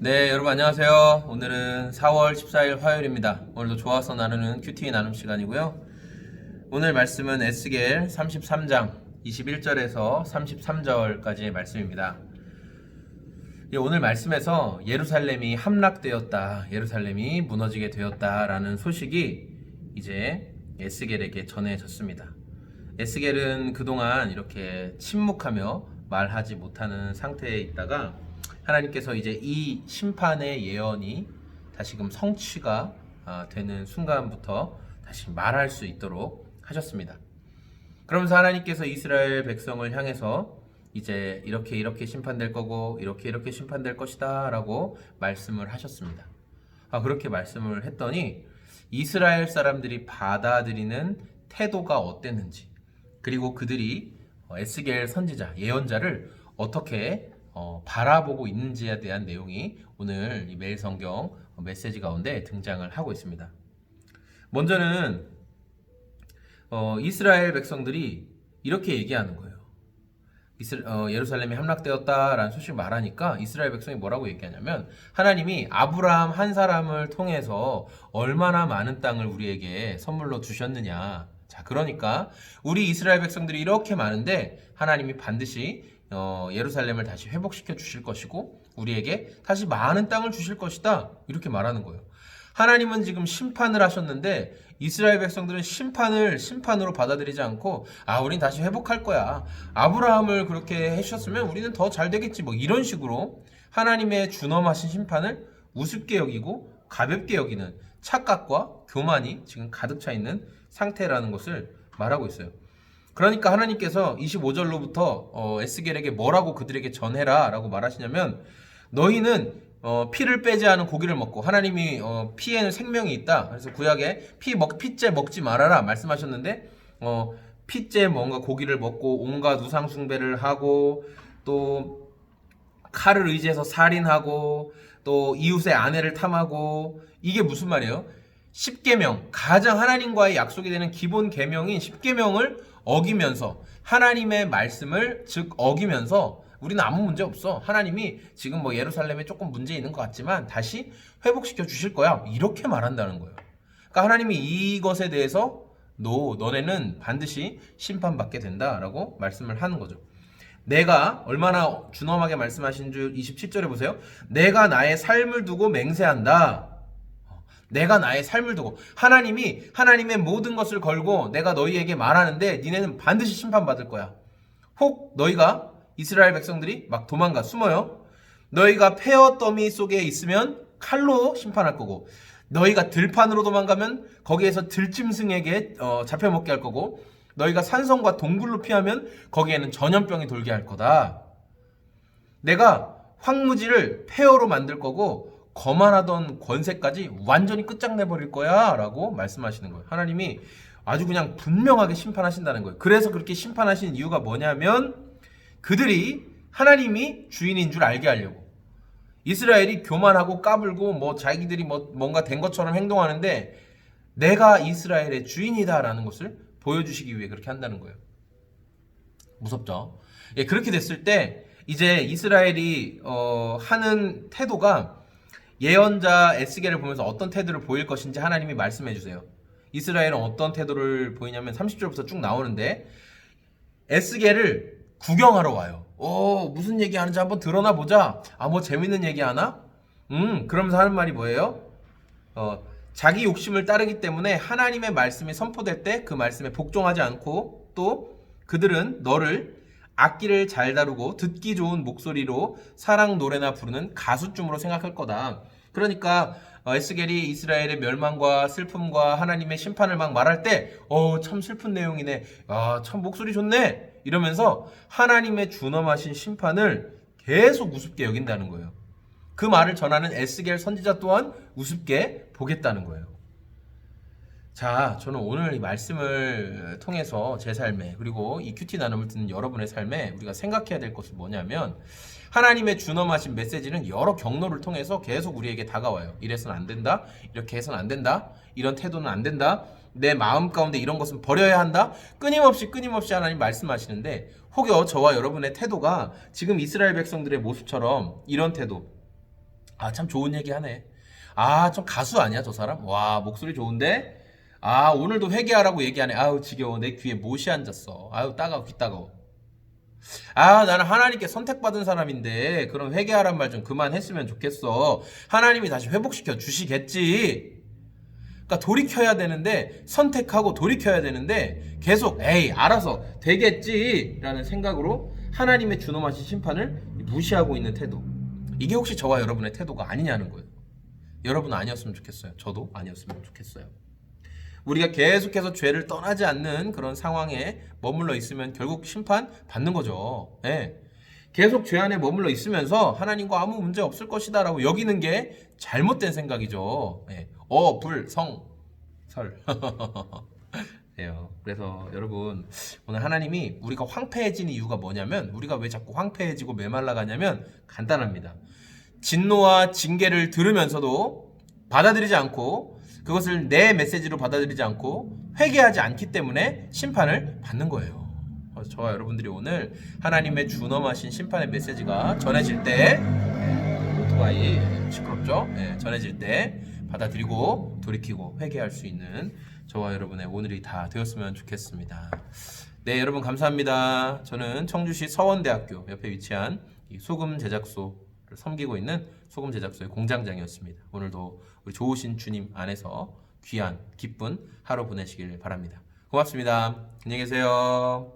네, 여러분 안녕하세요. 오늘은 4월 14일 화요일입니다. 오늘도 좋아서 나누는 큐티 나눔 시간이고요. 오늘 말씀은 에스겔 33장 21절에서 33절까지의 말씀입니다. 예, 오늘 말씀에서 예루살렘이 함락되었다, 예루살렘이 무너지게 되었다라는 소식이 이제 에스겔에게 전해졌습니다. 에스겔은 그동안 이렇게 침묵하며 말하지 못하는 상태에 있다가 하나님께서 이제 이 심판의 예언이 다시금 성취가 아, 되는 순간부터 다시 말할 수 있도록 하셨습니다. 그러면서 하나님께서 이스라엘 백성을 향해서 이제 이렇게 이렇게 심판될 거고 이렇게 이렇게 심판될 것이다 라고 말씀을 하셨습니다. 아, 그렇게 말씀을 했더니 이스라엘 사람들이 받아들이는 태도가 어땠는지 그리고 그들이 어, 에스겔 선지자 예언자를 어떻게 어, 바라보고 있는지에 대한 내용이 오늘 이 매일 성경 메시지 가운데 등장을 하고 있습니다. 먼저는 어, 이스라엘 백성들이 이렇게 얘기하는 거예요. 이스, 어, 예루살렘이 함락되었다라는 소식을 말하니까 이스라엘 백성이 뭐라고 얘기하냐면 하나님이 아브라함 한 사람을 통해서 얼마나 많은 땅을 우리에게 선물로 주셨느냐. 자, 그러니까 우리 이스라엘 백성들이 이렇게 많은데 하나님이 반드시 어, 예루살렘을 다시 회복시켜 주실 것이고 우리에게 다시 많은 땅을 주실 것이다. 이렇게 말하는 거예요. 하나님은 지금 심판을 하셨는데 이스라엘 백성들은 심판을 심판으로 받아들이지 않고 아 우린 다시 회복할 거야 아브라함을 그렇게 해주셨으면 우리는 더 잘 되겠지 뭐 이런 식으로 하나님의 준엄하신 심판을 우습게 여기고 가볍게 여기는 착각과 교만이 지금 가득 차 있는 상태라는 것을 말하고 있어요. 그러니까 하나님께서 25절로부터 어, 에스겔에게 뭐라고 그들에게 전해라 라고 말하시냐면 너희는 어, 피를 빼지 않은 고기를 먹고 하나님이 어, 피에는 생명이 있다. 그래서 구약에 피 먹, 피째 먹지 말아라 말씀하셨는데 어, 피째 뭔가 고기를 먹고 온갖 우상 숭배를 하고 또 칼을 의지해서 살인하고 또 이웃의 아내를 탐하고 이게 무슨 말이에요? 10계명 가장 하나님과의 약속이 되는 기본 계명인 10계명을 어기면서 하나님의 말씀을 즉 어기면서 우리는 아무 문제 없어. 하나님이 지금 뭐 예루살렘에 조금 문제 있는 것 같지만 다시 회복시켜 주실 거야. 이렇게 말한다는 거예요. 그러니까 하나님이 이것에 대해서 너 너네는 반드시 심판받게 된다라고 말씀을 하는 거죠. 내가 얼마나 준엄하게 말씀하신 줄 27절에 보세요. 내가 나의 삶을 두고 맹세한다. 내가 나의 삶을 두고 하나님이 하나님의 모든 것을 걸고 내가 너희에게 말하는데 니네는 반드시 심판받을 거야. 혹 너희가 이스라엘 백성들이 막 도망가 숨어요. 너희가 폐허 더미 속에 있으면 칼로 심판할 거고 너희가 들판으로 도망가면 거기에서 들짐승에게 어, 잡혀먹게 할 거고 너희가 산성과 동굴로 피하면 거기에는 전염병이 돌게 할 거다. 내가 황무지를 폐허로 만들 거고 거만하던 권세까지 완전히 끝장내 버릴 거야 라고 말씀하시는 거예요. 하나님이 아주 그냥 분명하게 심판하신다는 거예요. 그래서 그렇게 심판하신 이유가 뭐냐면 그들이 하나님이 주인인 줄 알게 하려고. 이스라엘이 교만하고 까불고 뭐 자기들이 뭐 뭔가 된 것처럼 행동하는데 내가 이스라엘의 주인이다라는 것을 보여주시기 위해 그렇게 한다는 거예요. 무섭죠? 예, 그렇게 됐을 때 이제 이스라엘이 어, 하는 태도가 예언자 에스겔을 보면서 어떤 태도를 보일 것인지 하나님이 말씀해 주세요. 이스라엘은 어떤 태도를 보이냐면 30절부터 쭉 나오는데 에스겔을 구경하러 와요. 오, 무슨 얘기 하는지 한번 드러나 보자. 아, 뭐 재밌는 얘기 하나? 음, 그러면서 하는 말이 뭐예요? 어, 자기 욕심을 따르기 때문에 하나님의 말씀이 선포될 때 그 말씀에 복종하지 않고 또 그들은 너를 악기를 잘 다루고 듣기 좋은 목소리로 사랑 노래나 부르는 가수쯤으로 생각할 거다. 그러니까 어, 에스겔이 이스라엘의 멸망과 슬픔과 하나님의 심판을 막 말할 때, 어, 참 슬픈 내용이네. 아, 참 목소리 좋네. 이러면서 하나님의 준엄하신 심판을 계속 우습게 여긴다는 거예요. 그 말을 전하는 에스겔 선지자 또한 우습게 보겠다는 거예요. 자, 저는 오늘 이 말씀을 통해서 제 삶에 그리고 이 큐티 나눔을 듣는 여러분의 삶에 우리가 생각해야 될 것은 뭐냐면 하나님의 준엄하신 메시지는 여러 경로를 통해서 계속 우리에게 다가와요. 이래서는 안 된다. 이렇게 해서는 안 된다. 이런 태도는 안 된다. 내 마음 가운데 이런 것은 버려야 한다. 끊임없이 끊임없이 하나님 말씀하시는데 혹여 저와 여러분의 태도가 지금 이스라엘 백성들의 모습처럼 이런 태도 아 참 좋은 얘기 하네. 아 좀 가수 아니야 저 사람? 와 목소리 좋은데? 아 오늘도 회개하라고 얘기하네. 아우 지겨워 내 귀에 못이 앉았어. 아유 따가워 귀 따가워. 아 나는 하나님께 선택받은 사람인데 그런 회개하란 말 좀 그만했으면 좋겠어. 하나님이 다시 회복시켜 주시겠지. 그러니까 돌이켜야 되는데 선택하고 돌이켜야 되는데 계속 에이 알아서 되겠지 라는 생각으로 하나님의 준엄하신 심판을 무시하고 있는 태도. 이게 혹시 저와 여러분의 태도가 아니냐는 거예요. 여러분 아니었으면 좋겠어요. 저도 아니었으면 좋겠어요. 우리가 계속해서 죄를 떠나지 않는 그런 상황에 머물러 있으면 결국 심판 받는 거죠. 예. 계속 죄 안에 머물러 있으면서 하나님과 아무 문제 없을 것이다라고 여기는 게 잘못된 생각이죠. 예. 어, 불, 성, 설. 그래서 여러분 오늘 하나님이 우리가 황폐해진 이유가 뭐냐면 우리가 왜 자꾸 황폐해지고 메말라가냐면 간단합니다. 진노와 징계를 들으면서도 받아들이지 않고 그것을 내 메시지로 받아들이지 않고 회개하지 않기 때문에 심판을 받는 거예요. 저와 여러분들이 오늘 하나님의 준엄하신 심판의 메시지가 전해질 때 예, 오토바이 시끄럽죠? 예, 전해질 때 받아들이고 돌이키고 회개할 수 있는 저와 여러분의 오늘이 다 되었으면 좋겠습니다. 네, 여러분 감사합니다. 저는 청주시 서원대학교 옆에 위치한 이 소금 제작소를 섬기고 있는 소금 제작소의 공장장이었습니다. 오늘도 우리 좋으신 주님 안에서 귀한 기쁜 하루 보내시길 바랍니다. 고맙습니다. 안녕히 계세요.